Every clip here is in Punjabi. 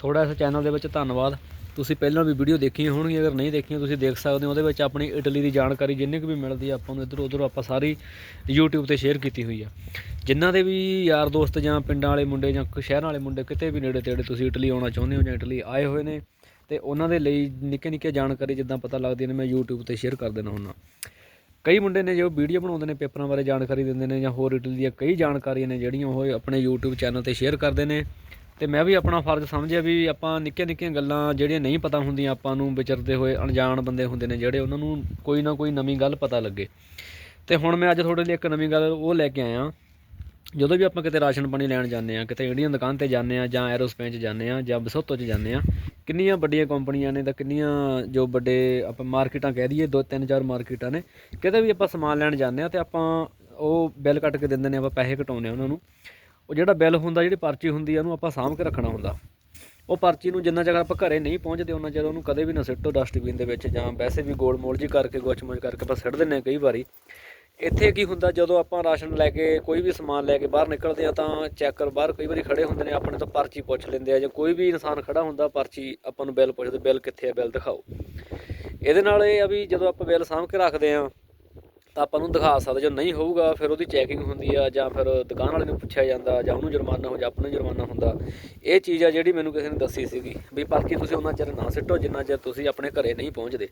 ਥੋੜਾ ਇਸ ਚੈਨਲ ਦੇ ਵਿੱਚ ਧੰਨਵਾਦ। ਤੁਸੀਂ ਪਹਿਲਾਂ ਵੀ ਵੀਡੀਓ ਦੇਖੀਆਂ ਹੋਣਗੀਆਂ, ਅਗਰ ਨਹੀਂ ਦੇਖੀਆਂ, ਤੁਸੀਂ ਦੇਖ ਸਕਦੇ ਹੋ। ਉਹਦੇ ਵਿੱਚ ਆਪਣੀ ਇਟਲੀ ਦੀ ਜਾਣਕਾਰੀ ਜਿੰਨੀ ਕੁ ਵੀ ਮਿਲਦੀ ਆ, ਆਪਾਂ ਨੂੰ ਇੱਧਰ ਉੱਧਰ ਆਪਾਂ ਸਾਰੀ YouTube ਤੇ ਸ਼ੇਅਰ ਕੀਤੀ ਹੋਈ ਆ। ਜਿਨ੍ਹਾਂ ਦੇ ਵੀ ਯਾਰ ਦੋਸਤ ਜਾਂ ਪਿੰਡਾਂ ਵਾਲੇ ਮੁੰਡੇ ਜਾਂ ਸ਼ਹਿਰਾਂ ਵਾਲੇ ਮੁੰਡੇ ਕਿਤੇ ਵੀ ਨੇੜੇ ਤੇੜੇ ਤੁਸੀਂ ਇਟਲੀ ਆਉਣਾ ਚਾਹੁੰਦੇ ਹੋ ਜਾਂ ਇਟਲੀ ਆਏ ਹੋਏ ਨੇ, ਤੇ ਉਹਨਾਂ ਦੇ ਲਈ ਨਿੱਕੇ ਨਿੱਕੇ ਜਾਣਕਾਰੀ ਜਿੱਦਾਂ ਪਤਾ ਲੱਗਦੀ ਨੇ, ਮੈਂ YouTube ਤੇ ਸ਼ੇਅਰ ਕਰ ਦੇਣਾ ਹੁੰਦਾ। ਕਈ ਮੁੰਡੇ ਨੇ ਜੋ ਵੀਡੀਓ ਬਣਾਉਂਦੇ ਨੇ, ਪੇਪਰਾਂ ਬਾਰੇ ਜਾਣਕਾਰੀ ਦਿੰਦੇ ਨੇ ਜਾਂ ਹੋਰ ਇਟਲੀ ਦੀਆਂ ਕਈ ਜਾਣਕਾਰੀਆਂ ਨੇ, ਜਿਹੜੀਆਂ ਉਹ ਆਪਣੇ YouTube ਚੈਨਲ ਤੇ ਸ਼ੇਅਰ ਕਰਦੇ ਨੇ। ਤੇ ਮੈਂ ਵੀ ਆਪਣਾ ਫਰਜ਼ ਸਮਝਿਆ ਵੀ ਆਪਾਂ ਨਿੱਕੀਆਂ ਨਿੱਕੀਆਂ ਗੱਲਾਂ ਜਿਹੜੀਆਂ ਨਹੀਂ ਪਤਾ ਹੁੰਦੀਆਂ ਆਪਾਂ ਨੂੰ ਵਿਚਰਦੇ ਹੋਏ, ਅਣਜਾਣ ਬੰਦੇ ਹੁੰਦੇ ਨੇ ਜਿਹੜੇ ਉਹਨਾਂ ਨੂੰ ਕੋਈ ਨਾ ਕੋਈ ਨਵੀਂ ਗੱਲ ਪਤਾ ਲੱਗੇ। ਤੇ ਹੁਣ ਮੈਂ ਅੱਜ ਤੁਹਾਡੇ ਲਈ ਇੱਕ ਨਵੀਂ ਗੱਲ ਉਹ ਲੈ ਕੇ ਆਇਆ। ਜਦੋਂ ਵੀ ਆਪਾਂ ਕਿਤੇ ਰਾਸ਼ਨ ਪਾਣੀ ਲੈਣ ਜਾਂਦੇ ਆ ਕਿਤੇ ਇੰਡੀਅਨ ਦੁਕਾਨ ਤੇ ਜਾਂਦੇ ਆ ਜਾਂ ਐਰੋਸਪੇਸ 'ਚ ਜਾਂਦੇ ਆ ਜਾਂ ਬਸੋਤੋ 'ਚ ਜਾਂਦੇ ਆ ਕਿੰਨੀਆਂ ਵੱਡੀਆਂ ਕੰਪਨੀਆਂ ਨੇ ਤਾਂ ਕਿੰਨੀਆਂ ਜੋ ਵੱਡੇ ਆਪਾਂ ਮਾਰਕੀਟਾਂ ਕਹਿ ਦਈਏ, ਦੋ ਤਿੰਨ ਚਾਰ ਮਾਰਕੀਟਾਂ ਨੇ, ਕਿਤੇ ਵੀ ਆਪਾਂ ਸਮਾਨ ਲੈਣ ਜਾਂਦੇ ਆ ਤੇ ਆਪਾਂ ਉਹ ਬਿੱਲ ਕੱਟ ਕੇ ਦਿੰਦੇ ਨੇ, ਆਪਾਂ ਪੈਸੇ ਘਟਾਉਂਦੇ ਆ ਉਹਨਾਂ ਨੂੰ। ਉਹ ਜਿਹੜਾ ਬਿੱਲ ਹੁੰਦਾ, ਜਿਹੜੀ ਪਰਚੀ ਹੁੰਦੀ ਆ, ਉਹਨੂੰ ਆਪਾਂ ਸਾਂਭ ਕੇ ਰੱਖਣਾ ਹੁੰਦਾ। ਉਹ ਪਰਚੀ ਨੂੰ ਜਿੰਨਾ ਚਿਰ ਆਪਾਂ ਘਰੇ ਨਹੀਂ ਪਹੁੰਚਦੇ ਉਹਨਾਂ ਚਿਰ ਉਹਨੂੰ ਕਦੇ ਵੀ ਨਾ ਸਿੱਟੋ ਡਸਟਬਿਨ ਦੇ ਵਿੱਚ ਜਾਂ ਵੈਸੇ ਵੀ ਗੋਲ ਮੋਲ ਜੀ ਕਰਕੇ ਗੁੱਛ-ਮੁੱਛ ਕਰਕੇ ਆਪਾਂ ਸਿੱਟ ਦਿੰਨੇ ਆ ਕਈ ਵਾਰੀ। ਇੱਥੇ ਕੀ ਹੁੰਦਾ, ਜਦੋਂ ਆਪਾਂ ਰਾਸ਼ਨ ਲੈ ਕੇ, ਕੋਈ ਵੀ ਸਮਾਨ ਲੈ ਕੇ ਬਾਹਰ ਨਿਕਲਦੇ ਆ ਤਾਂ ਚੈੱਕਰ ਬਾਹਰ ਕਈ ਵਾਰੀ ਖੜੇ ਹੁੰਦੇ ਨੇ, ਆਪਣੇ ਤੋਂ ਪਰਚੀ ਪੁੱਛ ਲੈਂਦੇ ਆ ਜਾਂ ਕੋਈ ਵੀ ਇਨਸਾਨ ਖੜਾ ਹੁੰਦਾ, ਪਰਚੀ ਆਪਾਂ ਨੂੰ ਬਿੱਲ ਪੁੱਛਦੇ, ਬਿੱਲ ਕਿੱਥੇ ਆ? ਬਿੱਲ ਦਿਖਾਓ। ਇਹਦੇ ਨਾਲ ਇਹ ਆ ਵੀ ਜਦੋਂ ਆਪਾਂ ਬਿੱਲ ਸਾਂਭ ਕੇ ਰੱਖਦੇ ਆ ਤਾਂ ਆਪਾਂ ਨੂੰ ਦਿਖਾ ਸਕਦੇ, ਜੋ ਨਹੀਂ ਹੋਊਗਾ ਫਿਰ ਉਹਦੀ ਚੈਕਿੰਗ ਹੁੰਦੀ ਆ, ਜਾਂ ਫਿਰ ਦੁਕਾਨ ਵਾਲੇ ਨੂੰ ਪੁੱਛਿਆ ਜਾਂਦਾ, ਜਾਂ ਉਹਨੂੰ ਜੁਰਮਾਨਾ ਹੋ, ਜਾਂ ਆਪਾਂ ਨੂੰ ਜੁਰਮਾਨਾ ਹੁੰਦਾ। ਇਹ ਚੀਜ਼ ਆ ਜਿਹੜੀ ਮੈਨੂੰ ਕਿਸੇ ਨੇ ਦੱਸੀ ਸੀਗੀ, ਵੀ ਪਰਚੀ ਤੁਸੀਂ ਉਹਨਾਂ ਚਿਰ ਨਾ ਸਿੱਟੋ, ਜਿੰਨਾ ਚਿਰ ਤੁਸੀਂ ਆਪਣੇ ਘਰੇ ਨਹੀਂ ਪਹੁੰਚਦੇ।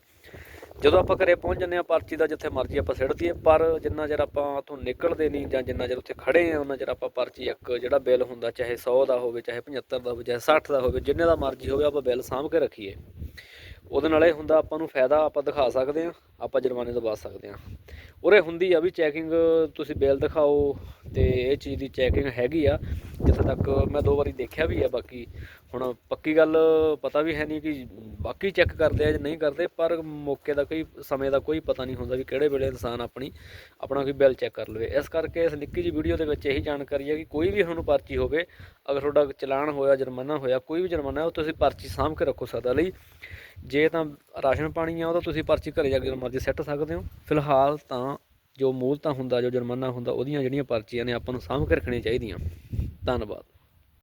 ਜਦੋਂ ਆਪਾਂ ਘਰੇ ਪਹੁੰਚ ਜੰਨੇ ਆ ਪਰਚੀ ਦਾ ਜਿੱਥੇ ਮਰਜ਼ੀ ਆਪਾਂ ਸਿੱਟ ਦਈਏ, ਪਰ ਜਿੰਨਾ ਚਿਰ ਆਪਾਂ ਉੱਥੋਂ ਨਿਕਲਦੇ ਨਹੀਂ, ਜਾਂ ਜਿੰਨਾ ਚਿਰ ਉੱਥੇ ਖੜੇ ਆ ਉਹਨਾਂ ਚਿਰ ਆਪਾਂ ਪਰਚੀ ਇੱਕ ਜਿਹੜਾ ਬਿੱਲ ਹੁੰਦਾ, ਚਾਹੇ 100 ਦਾ ਹੋਵੇ, ਚਾਹੇ 75 ਦਾ ਹੋਵੇ, ਚਾਹੇ 60 ਦਾ ਹੋਵੇ, ਜਿੰਨੇ ਦਾ ਮਰਜ਼ੀ ਹੋਵੇ, ਆਪਾਂ ਬਿੱਲ ਸਾਂਭ ਕੇ ਰੱਖੀਏ। ਉਹਦੇ ਨਾਲ ਇਹ ਹੁੰਦਾ ਆਪਾਂ ਨੂੰ ਫਾਇਦਾ, ਆਪਾਂ ਦਿਖਾ ਸਕਦੇ ਆ ਆਪਾਂ ਜੁਰਮਾਨੇ ਤੋਂ ਬਚ ਸਕਦੇ ਆ ਉਰੇ ਹੁੰਦੀ ਆ ਵੀ ਚੈਕਿੰਗ ਤੁਸੀਂ ਬਿੱਲ ਦਿਖਾਓ ਤੇ ਇਹ ਚੀਜ਼ ਦੀ ਚੈਕਿੰਗ ਹੈਗੀ ਆ। ਜਿੱਥੇ ਤੱਕ ਮੈਂ ਦੋ ਵਾਰੀ ਦੇਖਿਆ ਵੀ ਹੈ ਬਾਕੀ ਹੁਣ ਪੱਕੀ ਗੱਲ ਪਤਾ ਵੀ ਹੈ ਨਹੀਂ ਕਿ ਬਾਕੀ ਚੈੱਕ ਕਰਦੇ ਆ ਜਾਂ ਨਹੀਂ ਕਰਦੇ, ਪਰ ਮੌਕੇ ਦਾ ਕੋਈ, ਸਮੇਂ ਦਾ ਕੋਈ ਪਤਾ ਨਹੀਂ ਹੁੰਦਾ ਵੀ ਕਿਹੜੇ ਵੇਲੇ ਇਨਸਾਨ ਆਪਣੀ, ਆਪਣਾ ਕੋਈ ਬਿੱਲ ਚੈੱਕ ਕਰ ਲਵੇ। ਇਸ ਕਰਕੇ ਇਸ ਨਿੱਕੀ ਜਿਹੀ ਵੀਡੀਓ ਦੇ ਵਿੱਚ ਇਹੀ ਜਾਣਕਾਰੀ ਹੈ ਕਿ ਕੋਈ ਵੀ ਤੁਹਾਨੂੰ ਪਰਚੀ ਹੋਵੇ, ਅਗਰ ਤੁਹਾਡਾ ਚਲਾਨ ਹੋਇਆ, ਜੁਰਮਾਨਾ ਹੋਇਆ, ਕੋਈ ਵੀ ਜੁਰਮਾਨਾ ਉਹ ਤੁਸੀਂ ਪਰਚੀ ਸਾਂਭ ਕੇ ਰੱਖੋ ਸਦਾ ਲਈ। ਜੇ ਤਾਂ ਰਾਸ਼ਨ ਪਾਣੀ ਆ, ਉਹ ਤਾਂ ਤੁਸੀਂ ਪਰਚੀ ਘਰੇ ਜਾ ਕੇ ਜਦੋਂ ਮਰਜ਼ੀ ਸੱਟ ਸਕਦੇ ਹੋ। ਫਿਲਹਾਲ ਤਾਂ ਜੋ ਮੂਲ ਤਾਂ ਹੁੰਦਾ, ਜੋ ਜੁਰਮਾਨਾ ਹੁੰਦਾ, ਉਹਦੀਆਂ ਜਿਹੜੀਆਂ ਪਰਚੀਆਂ ਨੇ ਆਪਾਂ ਨੂੰ ਸਾਂਭ ਕੇ ਰੱਖਣੀਆਂ ਚਾਹੀਦੀਆਂ। ਧੰਨਵਾਦ